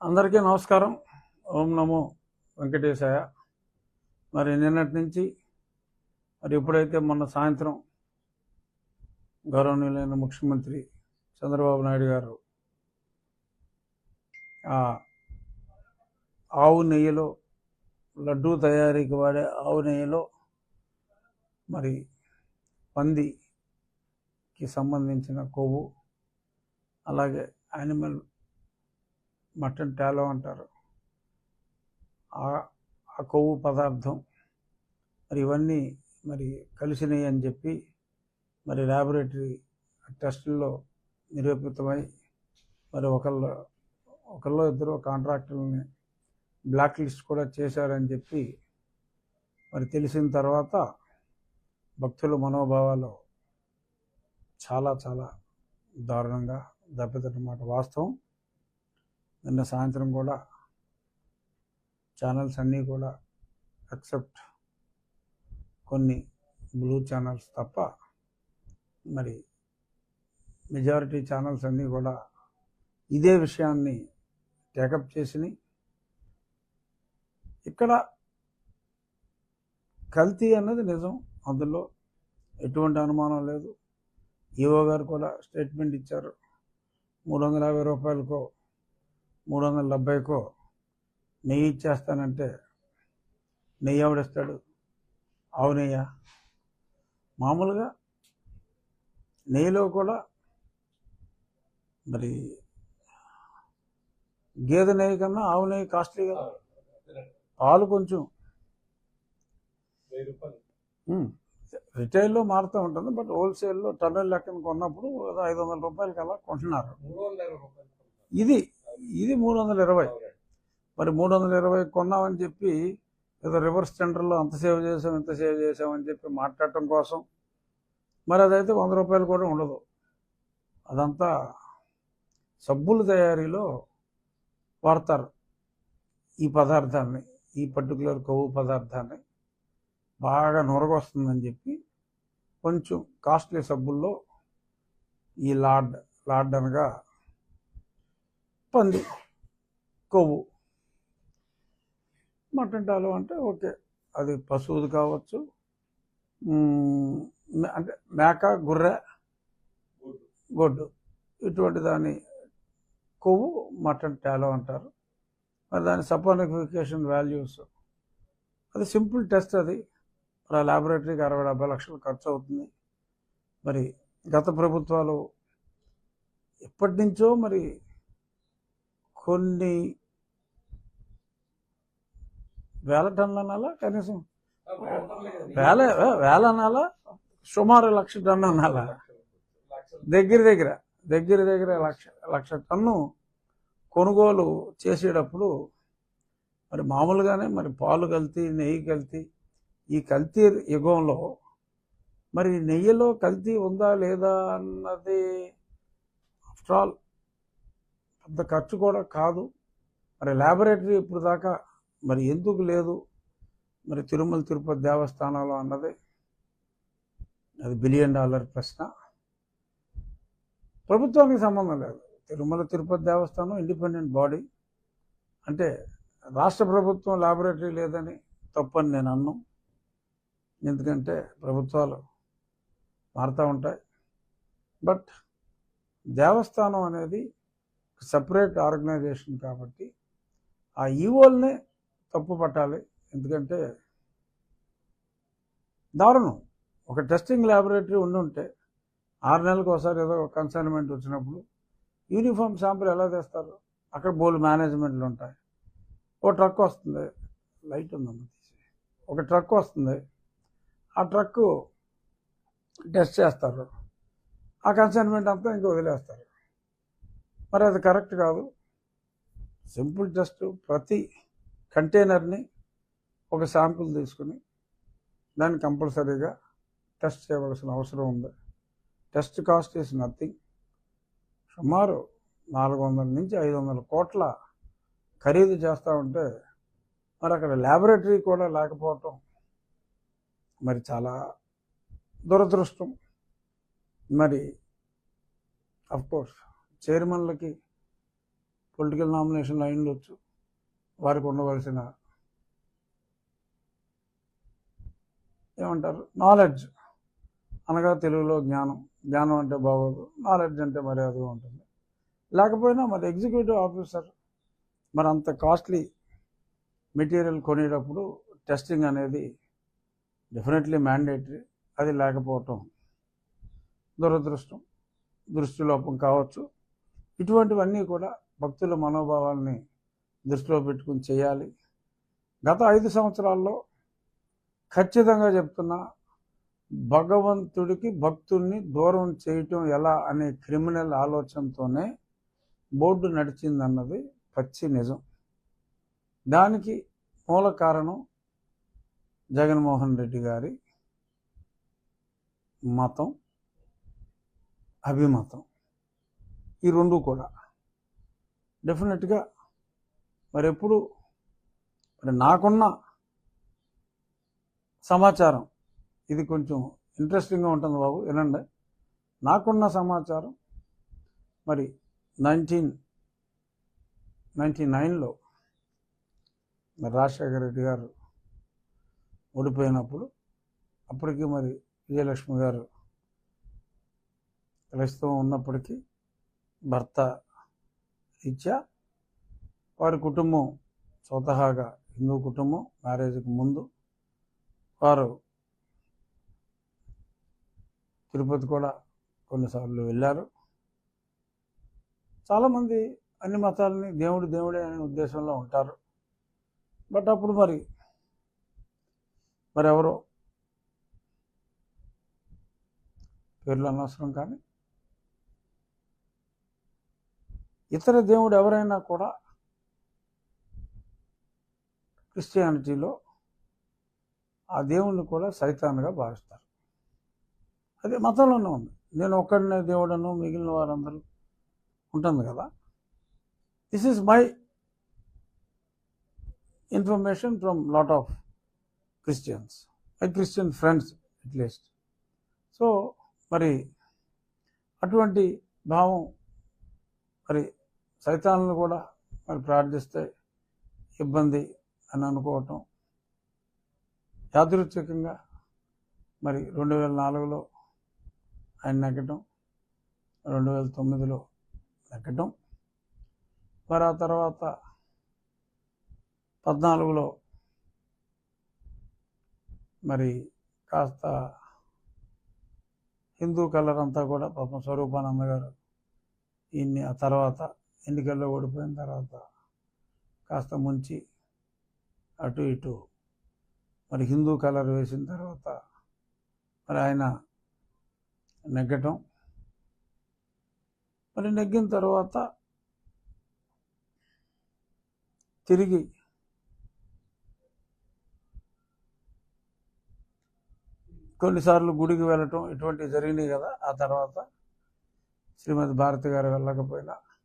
అందరికీ నమస్కారం. ఓం నమో వెంకటేశాయ. మరి నిన్నటి నుంచి మరి ఎప్పుడైతే మొన్న సాయంత్రం గౌరవనీయులైన ముఖ్యమంత్రి చంద్రబాబు నాయుడు గారు ఆవు నెయ్యిలో లడ్డూ తయారీకి వాడే ఆవు నెయ్యిలో మరి పందికి సంబంధించిన కొవ్వు అలాగే యానిమల్ మటన్ టాలో అంటారు. ఆ- ఆ కొవ్వు పదార్థం మరి ఇవన్నీ మరి కలిసినాయి అని చెప్పి మరి ల్యాబొరేటరీ టెస్టుల్లో నిరూపితమై మరి ఒకళ్ళు ఒకళ్ళు ఇద్దరు కాంట్రాక్టర్లని బ్లాక్ లిస్ట్ కూడా చేశారని చెప్పి మరి తెలిసిన తర్వాత భక్తుల మనోభావాలు చాలా చాలా దారుణంగా దెబ్బతిన్నమాట వాస్తవం. నిన్న సాయంత్రం కూడా ఛానల్స్ అన్నీ కూడా ఎక్సెప్ట్ కొన్ని బ్లూ ఛానల్స్ తప్ప మరి మెజారిటీ ఛానల్స్ అన్నీ కూడా ఇదే విషయాన్ని టేకప్ చేసినాయి. ఇక్కడ కల్తీ అన్నది నిజం. అందులో ఎటువంటి అనుమానం లేదు. ఈఓ గారు కూడా స్టేట్మెంట్ ఇచ్చారు. మూడు వందల యాభై రూపాయలకో మూడు వందల డెబ్బైకో నెయ్యి ఇచ్చేస్తానంటే నెయ్యి ఎవడిస్తాడు ఆవు నెయ్య? మామూలుగా నెయ్యిలో కూడా మరి గేదె నెయ్యి కన్నా ఆవు నెయ్యి కాస్ట్లీ కదా పాలు కొంచెం. రిటైల్లో మారుతూ ఉంటుంది. బట్ హోల్సేల్లో టన్నుల లెక్కన కొన్నప్పుడు ఐదు వందల రూపాయలకి అలా కొంటున్నారు ఇది ఇది మూడు వందల ఇరవై. మరి మూడు వందల ఇరవై కొన్నామని చెప్పి ఏదో రివర్స్ టెండర్లో అంత సేవ్ చేసాం ఇంత సేవ్ చేసామని చెప్పి మాట్లాడటం కోసం మరి అదైతే వంద రూపాయలు కూడా ఉండదు. అదంతా సబ్బుల తయారీలో వాడతారు ఈ పదార్థాన్ని ఈ పర్టికులర్ కొవ్వు పదార్థాన్ని. బాగా నొరగొస్తుందని చెప్పి కొంచెం కాస్ట్లీ సబ్బుల్లో ఈ లాడ్ లాడ్ అనగా పంది కొవ్వు. మటన్ టాలు అంటే ఓకే. అది పశువుది కావచ్చు. మే- అంటే మేక గుర్రె గొడ్డు. ఇటువంటి దాని కొవ్వు మటన్ టాలో అంటారు. మరి దాని సపోనిఫికేషన్ వాల్యూస్. అది సింపుల్ టెస్ట్ అది. మరి ఆ ల్యాబొరేటరీకి అరవై డెబ్బై లక్షలు ఖర్చు అవుతుంది మరి గత ప్రభుత్వాలు ఎప్పటి నుంచో మరి కొన్ని వేల టన్నుల అనాలా కనీసం వేల వేల అనాలా సుమారు లక్ష టన్ను అనాలా దగ్గర దగ్గర దగ్గర దగ్గర లక్ష లక్ష టన్ను కొనుగోలు చేసేటప్పుడు మరి మామూలుగానే మరి పాలు కల్తీ నెయ్యి కల్తీ ఈ కల్తీ యుగంలో మరి నెయ్యిలో కల్తీ ఉందా లేదా అన్నది ఆఫ్టర్ ఆల్ అంత ఖర్చు కూడా కాదు. మరి ల్యాబొరేటరీ ఇప్పుడు దాకా మరి ఎందుకు లేదు? మరి తిరుమల తిరుపతి దేవస్థానంలో అన్నది అది బిలియన్ డాలర్ ప్రశ్న. ప్రభుత్వానికి సంబంధం లేదు. తిరుమల తిరుపతి దేవస్థానం ఇండిపెండెంట్ బాడీ అంటే రాష్ట్ర ప్రభుత్వం ల్యాబొరేటరీ లేదని తప్పని నేను అన్ను. ఎందుకంటే ప్రభుత్వాలు మారుతూ ఉంటాయి. బట్ దేవస్థానం అనేది సపరేట్ ఆర్గనైజేషన్ కాబట్టి ఆ ఈవోల్నే తప్పు పట్టాలి. ఎందుకంటే దారుణం. ఒక టెస్టింగ్ ల్యాబొరేటరీ ఉండి ఉంటే ఆరు నెలలకు ఒకసారి ఏదో కన్సైన్మెంట్ వచ్చినప్పుడు యూనిఫామ్ శాంపుల్ ఎలా తెస్తారు? అక్కడ బోల్ మేనేజ్మెంట్లు ఉంటాయి. ఓ ట్రక్ వస్తుంది. లైట్ ఉందమ్మ తీసి. ఒక ట్రక్ వస్తుంది. ఆ ట్రక్ టెస్ట్ చేస్తారు. ఆ కన్సైన్మెంట్ అంతా ఇంకా వదిలేస్తారు. మరి అది కరెక్ట్ కాదు. సింపుల్ టెస్ట్ ప్రతి కంటైనర్ని ఒక శాంపుల్ తీసుకుని దాన్ని కంపల్సరీగా టెస్ట్ చేయవలసిన అవసరం ఉంది. Test cost is nothing. సుమారు నాలుగు వందల నుంచి ఐదు వందల కోట్ల ఖరీదు చేస్తూ ఉంటే మరి అక్కడ ల్యాబొరేటరీ కూడా లేకపోవటం మరి చాలా దురదృష్టం. మరి అఫ్కోర్స్ చైర్మన్లకి పొలిటికల్ నామినేషన్లు లైన్లు వచ్చు. వారికి ఉండవలసిన ఏమంటారు? నాలెడ్జ్. అనగా తెలుగులో జ్ఞానం. జ్ఞానం అంటే బాగోదు. నాలెడ్జ్ అంటే మర్యాదగా ఉంటుంది. లేకపోయినా మరి ఎగ్జిక్యూటివ్ ఆఫీసర్ మరి అంత కాస్ట్లీ మెటీరియల్ కొనేటప్పుడు టెస్టింగ్ అనేది డెఫినెట్లీ మ్యాండేటరీ. అది లేకపోవటం దురదృష్టం. దృష్టిలోపం కావచ్చు. ఇటువంటివన్నీ కూడా భక్తుల మనోభావాల్ని దృష్టిలో పెట్టుకుని చేయాలి. గత ఐదు సంవత్సరాల్లో ఖచ్చితంగా చెప్తున్నా భగవంతుడికి భక్తుల్ని దూరం చేయటం ఎలా అనే క్రిమినల్ ఆలోచనతోనే బోర్డు నడిచిందన్నది పచ్చి నిజం. దానికి మూల కారణం జగన్మోహన్ రెడ్డి గారి మతం అభిమతం. ఈ రెండు కూడా. డెఫినెట్గా మరి ఎప్పుడు మరి నాకున్న సమాచారం ఇది కొంచెం ఇంట్రెస్టింగ్గా ఉంటుంది బాబు వినండి. నాకున్న సమాచారం మరి నైన్టీన్ నైంటీ నైన్లో మరి రాజశేఖర రెడ్డి గారు ఓడిపోయినప్పుడు అప్పటికి మరి విజయలక్ష్మి గారు క్రైస్తవం ఉన్నప్పటికీ భర్త రీత్యా వారి కుటుంబం స్వతహాగా హిందూ కుటుంబం మ్యారేజ్కి ముందు వారు తిరుపతి కూడా కొన్నిసార్లు వెళ్ళారు. చాలామంది అన్ని మతాలని దేవుడు దేవుడే అనే ఉద్దేశంలో ఉంటారు. బట్ అప్పుడు మరి మరెవరో పేర్లు అనవసరం కానీ ఇతర దేవుడు ఎవరైనా కూడా క్రిస్టియానిటీలో ఆ దేవుణ్ణి కూడా సైతాన్గా భావిస్తారు. అదే మతంలోనే ఉంది. నేను ఒక్కడనే దేవుడను మిగిలిన వారందరూ ఉంటుంది కదా. This is my information from lot of Christians my Christian friends at least so మరి అటువంటి భావం మరి సైతాలను కూడా మరి ప్రార్థిస్తే ఇబ్బంది అని అనుకోవటం. యాదృచ్ఛికంగా మరి రెండు వేల నాలుగులో ఆయన నెగ్గటం రెండు వేల తొమ్మిదిలో నెగ్గటం. మరి ఆ తర్వాత పద్నాలుగులో మరి కాస్త హిందూ కలర్ అంతా కూడా పాపం స్వరూపానంద గారు ఈయన్ని ఆ తర్వాత ఎన్నికల్లో ఓడిపోయిన తర్వాత కాస్త ముంచి అటు ఇటు మరి హిందూ కలర్ వేసిన తర్వాత మరి ఆయన నెగ్గటం. మరి నెగ్గిన తర్వాత తిరిగి కొన్నిసార్లు గుడికి వెళ్ళటం ఇటువంటివి జరిగినాయి కదా ఆ తర్వాత శ్రీమతి భారతి గారు వెళ్ళకపోయినా